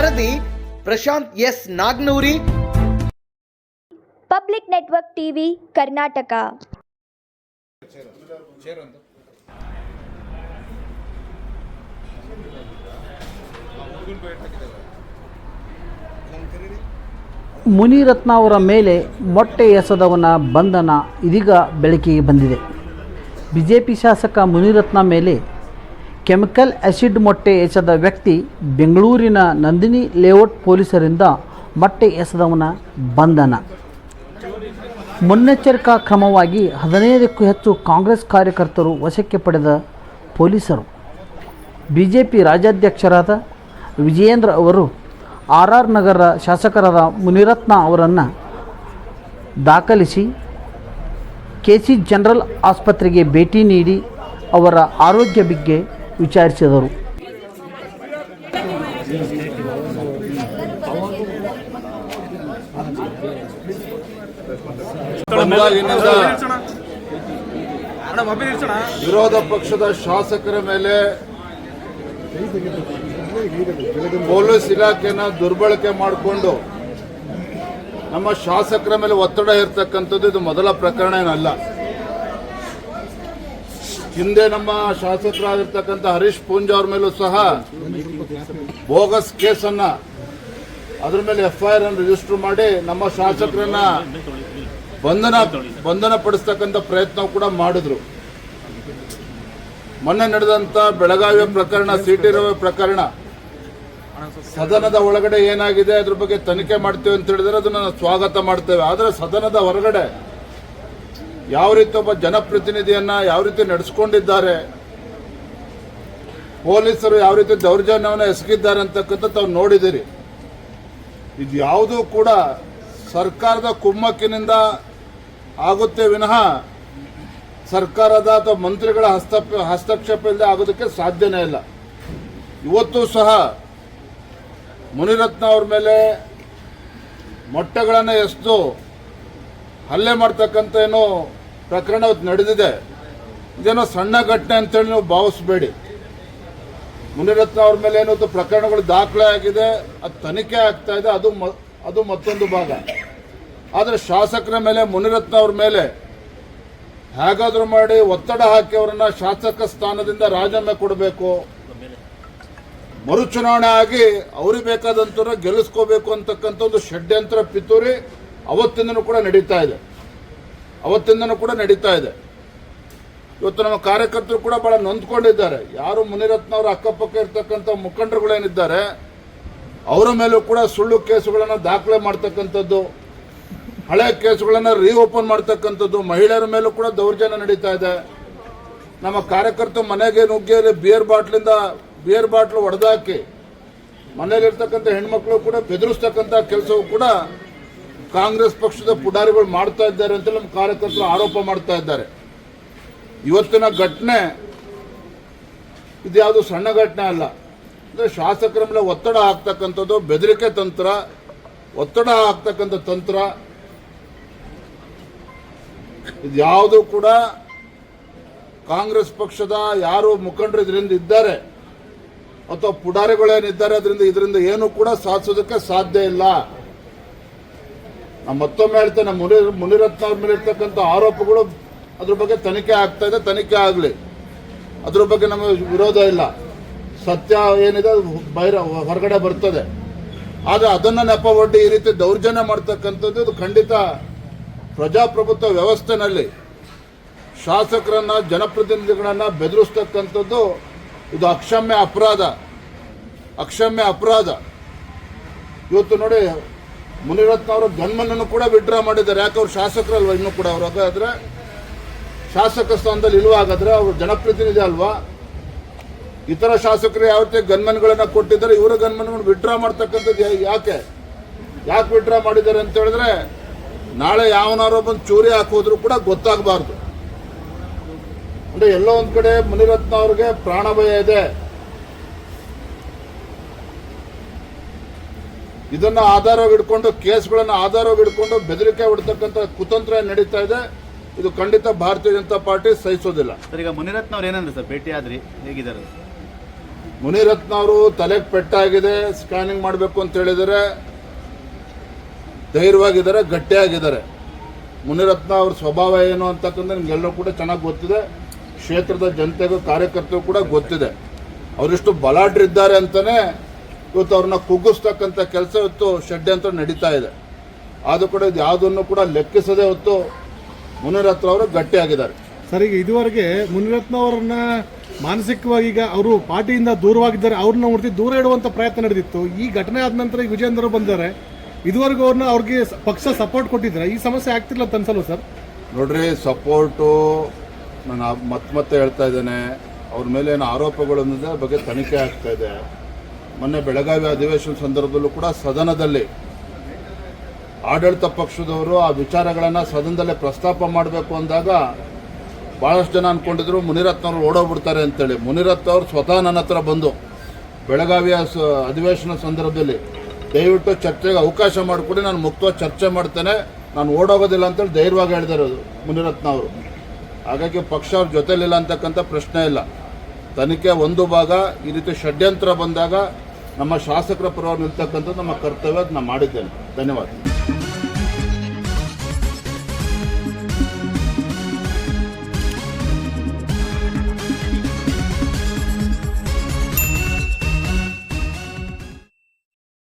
ವರದಿ Prashant S Nagnoori. Public network TV Karnataka. Munirathna ಅವರ ಮೇಲೆ ಮೊಟ್ಟೆ ಎಸೆದವನ ಬಂಧನ ಇದೀಗ ಬೆಳಕಿಗೆ ಬಂದಿದೆ. ಬಿಜೆಪಿ ಜೆ ಪಿ ಶಾಸಕ ಮುನಿರತ್ನ ಮೇಲೆ ಕೆಮಿಕಲ್ ಆ್ಯಸಿಡ್ ಮೊಟ್ಟೆ ಎಸೆದ ವ್ಯಕ್ತಿ ಬೆಂಗಳೂರಿನ ನಂದಿನಿ ಲೇಔಟ್ ಪೊಲೀಸರಿಂದ ಮೊಟ್ಟೆ ಎಸೆದವನ ಬಂಧನ. ಮುನ್ನೆಚ್ಚರಿಕಾ ಕ್ರಮವಾಗಿ ಹದಿನೈದಕ್ಕೂ ಹೆಚ್ಚು ಕಾಂಗ್ರೆಸ್ ಕಾರ್ಯಕರ್ತರು ವಶಕ್ಕೆ ಪಡೆದ ಪೊಲೀಸರು. ಬಿ ಜೆ ಪಿ ರಾಜ್ಯಾಧ್ಯಕ್ಷರಾದ ವಿಜಯೇಂದ್ರ ಅವರು ಆರ್ ಆರ್ ನಗರ ಶಾಸಕರಾದ ಮುನಿರತ್ನ ಅವರನ್ನು ದಾಖಲಿಸಿ ಕೆ ಸಿ ಜನರಲ್ ಆಸ್ಪತ್ರೆಗೆ ಭೇಟಿ ನೀಡಿ ಅವರ ಆರೋಗ್ಯ ಬಗ್ಗೆ ವಿಚಾರಿಸಿದರು. ವಿರೋಧ ಪಕ್ಷದ ಶಾಸಕರ ಮೇಲೆ ಪೊಲೀಸ್ ಇಲಾಖೆನ ದುರ್ಬಳಕೆ ಮಾಡಿಕೊಂಡು ನಮ್ಮ ಶಾಸಕರ ಮೇಲೆ ಒತ್ತಡ ಇರ್ತಕ್ಕಂಥದ್ದು ಇದು ಮೊದಲ ಪ್ರಕರಣ ಏನಲ್ಲ. ಹಿಂದೆ ನಮ್ಮ ಶಾಸಕರಾಗಿರ್ತಕ್ಕಂಥ ಹರೀಶ್ ಪೂಂಜ ಅವ್ರ ಮೇಲೂ ಸಹ ಬೋಗಸ್ ಕೇಸನ್ನು ಅದ್ರ ಮೇಲೆ ಎಫ್ಐಆರ್ ಅನ್ನು ರಿಜಿಸ್ಟರ್ ಮಾಡಿ ನಮ್ಮ ಶಾಸಕರನ್ನ ಬಂಧನ ಬಂಧನ ಪಡಿಸ್ತಕ್ಕಂಥ ಪ್ರಯತ್ನ ಕೂಡ ಮಾಡಿದ್ರು. ಮೊನ್ನೆ ನಡೆದಂತ ಬೆಳಗಾವಿಯ ಪ್ರಕರಣ, ಸಿಟಿ ರವೆ ಪ್ರಕರಣ, ಸದನದ ಒಳಗಡೆ ಏನಾಗಿದೆ, ಅದ್ರ ಬಗ್ಗೆ ತನಿಖೆ ಮಾಡ್ತೇವೆ ಅಂತ ಹೇಳಿದ್ರೆ ಅದನ್ನ ಸ್ವಾಗತ ಮಾಡ್ತೇವೆ. ಆದರೆ ಸದನದ ಹೊರಗಡೆ ಯಾವ ರೀತಿ ಒಬ್ಬ ಜನಪ್ರತಿನಿಧಿಯನ್ನ ಯಾವ ರೀತಿ ನಡೆಸ್ಕೊಂಡಿದ್ದಾರೆ? ಪೊಲೀಸರು ಯಾವ ರೀತಿ ದೌರ್ಜನ್ಯವನ್ನು ಎಸಗಿದ್ದಾರೆ ಅಂತಕ್ಕಂಥ ತಾವು ನೋಡಿದಿರಿ ಇದು ಯಾವುದೂ ಕೂಡ ಸರ್ಕಾರದ ಕುಮ್ಮಕ್ಕಿನಿಂದ ಆಗುತ್ತೆ ವಿನಃ ಸರ್ಕಾರದ ಅಥವಾ ಮಂತ್ರಿಗಳ ಹಸ್ತಕ್ಷೇಪ ಇಲ್ಲದೆ ಆಗೋದಕ್ಕೆ ಸಾಧ್ಯನೇ ಇಲ್ಲ. ಇವತ್ತು ಸಹ ಮುನಿರತ್ನ ಅವ್ರ ಮೇಲೆ ಮೊಟ್ಟೆಗಳನ್ನು ಎಸೆದು ಹಲ್ಲೆ ಮಾಡ್ತಕ್ಕಂಥ ಏನೋ ಪ್ರಕರಣ ನಡೆದಿದೆ. ಇದೇನೋ ಸಣ್ಣ ಘಟನೆ ಅಂತೇಳಿ ನೀವು ಭಾವಿಸಬೇಡಿ. ಮುನಿರತ್ನ ಅವ್ರ ಮೇಲೆ ಏನೋ ಪ್ರಕರಣಗಳು ದಾಖಲೆ ಆಗಿದೆ, ಅದು ತನಿಖೆ ಆಗ್ತಾ ಇದೆ, ಅದು ಅದು ಮತ್ತೊಂದು ಭಾಗ. ಆದರೆ ಶಾಸಕರ ಮೇಲೆ, ಮುನಿರತ್ನ ಅವ್ರ ಮೇಲೆ ಹೇಗಾದರೂ ಮಾಡಿ ಒತ್ತಡ ಹಾಕಿ ಅವರನ್ನ ಶಾಸಕ ಸ್ಥಾನದಿಂದ ರಾಜೀನಾಮೆ ಕೊಡಬೇಕು. ಮರುಚುನಾವಣೆ ಆಗಿ ಅವ್ರಿಗೆ ಬೇಕಾದಂತ ಗೆಲ್ಲಿಸ್ಕೋಬೇಕು ಅಂತಕ್ಕಂಥ ಒಂದು ಷಡ್ಯಂತ್ರ ಪಿತೂರಿ ಅವತ್ತಿಂದನೂ ಕೂಡ ನಡೀತಾ ಇದೆ. ಅವತ್ತಿಂದನೂ ಕೂಡ ನಡೀತಾ ಇದೆ. ಇವತ್ತು ನಮ್ಮ ಕಾರ್ಯಕರ್ತರು ಕೂಡ ಬಹಳ ನೊಂದ್ಕೊಂಡಿದ್ದಾರೆ. ಯಾರು ಮುನಿರತ್ನ ಅವರ ಅಕ್ಕಪಕ್ಕ ಇರ್ತಕ್ಕಂಥ ಮುಖಂಡರುಗಳೇನಿದ್ದಾರೆ, ಅವರ ಮೇಲೂ ಕೂಡ ಸುಳ್ಳು ಕೇಸುಗಳನ್ನು ದಾಖಲೆ ಮಾಡ್ತಕ್ಕಂಥದ್ದು, ಹಳೆ ಕೇಸುಗಳನ್ನು ರೀಓಪನ್ ಮಾಡ್ತಕ್ಕಂಥದ್ದು, ಮಹಿಳೆಯರ ಮೇಲೂ ಕೂಡ ದೌರ್ಜನ್ಯ ನಡೀತಾ ಇದೆ. ನಮ್ಮ ಕಾರ್ಯಕರ್ತರು ಮನೆಗೆ ನುಗ್ಗಿ ಬಿಯರ್ ಬಾಟ್ಲಿಂದ ಬಿಯರ್ ಬಾಟ್ಲು ಒಡೆದಾಕಿ ಮನೆಯಲ್ಲಿರ್ತಕ್ಕಂಥ ಹೆಣ್ಮಕ್ಳು ಕೂಡ ಬೆದರಿಸ್ತಕ್ಕಂಥ ಕೆಲಸವು ಕೂಡ ಕಾಂಗ್ರೆಸ್ ಪಕ್ಷದ ಪುಡಾರಿಗಳು ಮಾಡ್ತಾ ಇದ್ದಾರೆ ಅಂತ ನಮ್ಮ ಕಾರ್ಯಕರ್ತರು ಆರೋಪ ಮಾಡ್ತಾ ಇದ್ದಾರೆ. ಇವತ್ತಿನ ಘಟನೆ ಇದು ಯಾವುದು ಸಣ್ಣ ಘಟನೆ ಅಲ್ಲ. ಅಂದರೆ ಶಾಸಕರ ಮೇಲೆ ಒತ್ತಡ ಹಾಕ್ತಕ್ಕಂಥದ್ದು ಬೆದರಿಕೆ ತಂತ್ರ, ಒತ್ತಡ ಹಾಕ್ತಕ್ಕಂಥ ತಂತ್ರ. ಇದ್ಯಾವುದು ಕೂಡ ಕಾಂಗ್ರೆಸ್ ಪಕ್ಷದ ಯಾರು ಮುಖಂಡರು ಇದರಿಂದ ಇದ್ದಾರೆ ಅಥವಾ ಪುಡಾರಿಗಳೇನಿದ್ದಾರೆ ಅದರಿಂದ ಇದರಿಂದ ಏನು ಕೂಡ ಸಾಧಿಸೋದಕ್ಕೆ ಸಾಧ್ಯ ಇಲ್ಲ. ನಾನು ಮತ್ತೊಮ್ಮೆ ಹೇಳ್ತೇನೆ ಮುನಿ ಮುನಿರತ್ನ ಅವ್ರ ಮೇಲೆ ಇರ್ತಕ್ಕಂಥ ಆರೋಪಗಳು ಅದ್ರ ಬಗ್ಗೆ ತನಿಖೆ ಆಗ್ತಾ ಇದೆ, ತನಿಖೆ ಆಗಲಿ. ಅದ್ರ ಬಗ್ಗೆ ನಮಗೆ ವಿರೋಧ ಇಲ್ಲ. ಸತ್ಯ ಏನಿದೆ ಅದು ಬಹಿರ, ಹೊರಗಡೆ ಬರ್ತದೆ. ಆದರೆ ಅದನ್ನು ನೆಪ ಒಡ್ಡಿ ಈ ರೀತಿ ದೌರ್ಜನ್ಯ ಮಾಡ್ತಕ್ಕಂಥದ್ದು ಅದು ಖಂಡಿತ ಪ್ರಜಾಪ್ರಭುತ್ವ ವ್ಯವಸ್ಥೆನಲ್ಲಿ ಶಾಸಕರನ್ನ, ಜನಪ್ರತಿನಿಧಿಗಳನ್ನ ಬೆದರಿಸ್ತಕ್ಕಂಥದ್ದು ಇದು ಅಕ್ಷಮ್ಯ ಅಪರಾಧ. ಅಕ್ಷಮ್ಯ ಅಪರಾಧ. ಇವತ್ತು ನೋಡಿ ಮುನಿರತ್ನ ಅವರು ಗನ್ಮನನ್ನು ಕೂಡ ವಿಡ್ರಾ ಮಾಡಿದ್ದಾರೆ. ಯಾಕೆ ಅವ್ರು ಶಾಸಕರಲ್ವ ಇನ್ನೂ ಕೂಡ ಅವರು? ಹಾಗಾದರೆ ಶಾಸಕ ಸ್ಥಾನದಲ್ಲಿ ಇಲ್ಲವ ಹಾಗಾದ್ರೆ ಅವರು ಜನಪ್ರತಿನಿಧಿ ಅಲ್ವಾ? ಇತರ ಶಾಸಕರು ಯಾವ ರೀತಿ ಗನ್ಮನ್ಗಳನ್ನ ಕೊಟ್ಟಿದ್ದಾರೆ, ಇವರ ಗನ್ಮನ್ಗಳನ್ನು ವಿಡ್ರಾ ಮಾಡ್ತಕ್ಕಂಥದ್ದು ಯಾಕೆ? ಯಾಕೆ ವಿಡ್ರಾ ಮಾಡಿದ್ದಾರೆ ಅಂತ ಹೇಳಿದ್ರೆ ನಾಳೆ ಯಾವನಾರೋ ಬಂದು ಚೂರಿ ಹಾಕೋದ್ರು ಕೂಡ ಗೊತ್ತಾಗಬಾರ್ದು. ಅಂದ್ರೆ ಎಲ್ಲೋ ಒಂದ್ ಕಡೆ ಮುನಿರತ್ನ ಅವ್ರಿಗೆ ಪ್ರಾಣಭಯ ಇದೆ. ಇದನ್ನ ಆಧಾರವಾಗಿ ಇಟ್ಕೊಂಡು ಕೇಸ್ಗಳನ್ನ ಆಧಾರವಾಗಿ ಇಟ್ಕೊಂಡು ಬೆದರಿಕೆ ಹೊಡ್ತಕ್ಕಂಥ ಕುತಂತ್ರ ನಡೀತಾ ಇದೆ. ಇದು ಖಂಡಿತ ಭಾರತೀಯ ಜನತಾ ಪಾರ್ಟಿ ಸಹಿಸೋದಿಲ್ಲ. ಸರ್ ಈಗ ಮುನಿರತ್ನ ಅವ್ರು ಏನಂದ್ರೆ ಸರ್ ಭೇಟಿ ಆದ್ರಿ ಹೇಗಿದ್ದಾರೆ? ಮುನಿರತ್ನ ಅವರು ತಲೆಗೆ ಪೆಟ್ಟಾಗಿದೆ ಸ್ಕ್ಯಾನಿಂಗ್ ಮಾಡಬೇಕು ಅಂತ ಹೇಳಿದರೆ ಧೈರ್ಯವಾಗಿದ್ದಾರೆ ಗಟ್ಟಿಯಾಗಿದ್ದಾರೆ. ಮುನಿರತ್ನ ಅವ್ರ ಸ್ವಭಾವ ಏನು ಅಂತಕ್ಕಂಥ ನಿಮ್ಗೆಲ್ಲರೂ ಕೂಡ ಚೆನ್ನಾಗಿ ಗೊತ್ತಿದೆ. ಕ್ಷೇತ್ರದ ಜನತೆಗೂ ಕಾರ್ಯಕರ್ತರು ಕೂಡ ಗೊತ್ತಿದೆ. ಅವರಿಷ್ಟು ಬಲಾಢ್ರಿದ್ದಾರೆ ಅಂತಲೇ ಇವತ್ತು ಅವ್ರನ್ನ ಕುಗ್ಗಿಸ್ತಕ್ಕಂಥ ಕೆಲಸ ಇವತ್ತು ಷಡ್ಯಂತ್ರ ನಡೀತಾ ಇದೆ. ಆದರೂ ಕೂಡ ಇದು ಯಾವುದನ್ನು ಕೂಡ ಲೆಕ್ಕಿಸದೆ ಇವತ್ತು ಮುನಿರತ್ನ ಅವರು ಗಟ್ಟಿಯಾಗಿದ್ದಾರೆ. ಸರ್ ಈಗ ಇದುವರೆಗೆ ಮುನಿರತ್ನ ಅವರನ್ನ ಮಾನಸಿಕವಾಗಿ ಈಗ ಅವರು ಪಾರ್ಟಿಯಿಂದ ದೂರವಾಗಿದ್ದಾರೆ ಅವ್ರನ್ನ ಮೂರ್ತಿ ದೂರ ಇಡುವಂತ ಪ್ರಯತ್ನ ನಡೆದಿತ್ತು. ಈ ಘಟನೆ ಆದ ನಂತರ ಈಗ ವಿಜೇಂದ್ರ ಬಂದಿದ್ದಾರೆ ಇದುವರೆಗೂ ಅವ್ರನ್ನ ಅವ್ರಿಗೆ ಪಕ್ಷ ಸಪೋರ್ಟ್ ಕೊಟ್ಟಿದ್ದಾರೆ? ಈ ಸಮಸ್ಯೆ ಆಗ್ತಿಲ್ಲ ಅಂತ ಅನ್ಸಲ್ವ ಸರ್? ನೋಡ್ರಿ ಸಪೋರ್ಟು ನಾನು ಮತ್ತೆ ಮತ್ತೆ ಹೇಳ್ತಾ ಇದ್ದೇನೆ. ಅವ್ರ ಮೇಲೆ ಏನು ಆರೋಪಗಳು ಅನ್ನೋದ್ರ ಬಗ್ಗೆ ತನಿಖೆ ಆಗ್ತಾ ಇದೆ. ಮೊನ್ನೆ ಬೆಳಗಾವಿ ಅಧಿವೇಶನ ಸಂದರ್ಭದಲ್ಲೂ ಕೂಡ ಸದನದಲ್ಲಿ ಆಡಳಿತ ಪಕ್ಷದವರು ಆ ವಿಚಾರಗಳನ್ನು ಸದನದಲ್ಲೇ ಪ್ರಸ್ತಾಪ ಮಾಡಬೇಕು ಅಂದಾಗ ಭಾಳಷ್ಟು ಜನ ಅಂದ್ಕೊಂಡಿದ್ರು ಮುನಿರತ್ನವ್ರು ಓಡೋಗ್ಬಿಡ್ತಾರೆ ಅಂತೇಳಿ. ಮುನಿರತ್ನ ಅವರು ಸ್ವತಃ ನನ್ನ ಹತ್ರ ಬಂದು ಬೆಳಗಾವಿಯ ಅಧಿವೇಶನ ಸಂದರ್ಭದಲ್ಲಿ ದಯವಿಟ್ಟು ಚರ್ಚೆಗೆ ಅವಕಾಶ ಮಾಡಿಕೊಡಿ, ನಾನು ಮುಕ್ತವಾಗಿ ಚರ್ಚೆ ಮಾಡ್ತೇನೆ, ನಾನು ಓಡೋಗೋದಿಲ್ಲ ಅಂತೇಳಿ ಧೈರ್ಯವಾಗಿ ಹೇಳಿದಾರೆ ಅದು ಮುನಿರತ್ನ ಅವರು ಹಾಗಾಗಿ ಪಕ್ಷ ಅವ್ರ ಜೊತೆಲಿಲ್ಲ ಅಂತಕ್ಕಂಥ ಪ್ರಶ್ನೆ ಇಲ್ಲ. ತನಿಖೆ ಒಂದು ಭಾಗ, ಈ ರೀತಿ ಷಡ್ಯಂತ್ರ ಬಂದಾಗ ನಮ್ಮ ಶಾಸಕರ ಪರವಾಗಿ ನಿಲ್ತಕ್ಕಂಥದ್ದು ನಮ್ಮ ಕರ್ತವ್ಯ ಅದನ್ನ ಮಾಡಿದ್ದೇನೆ. ಧನ್ಯವಾದ.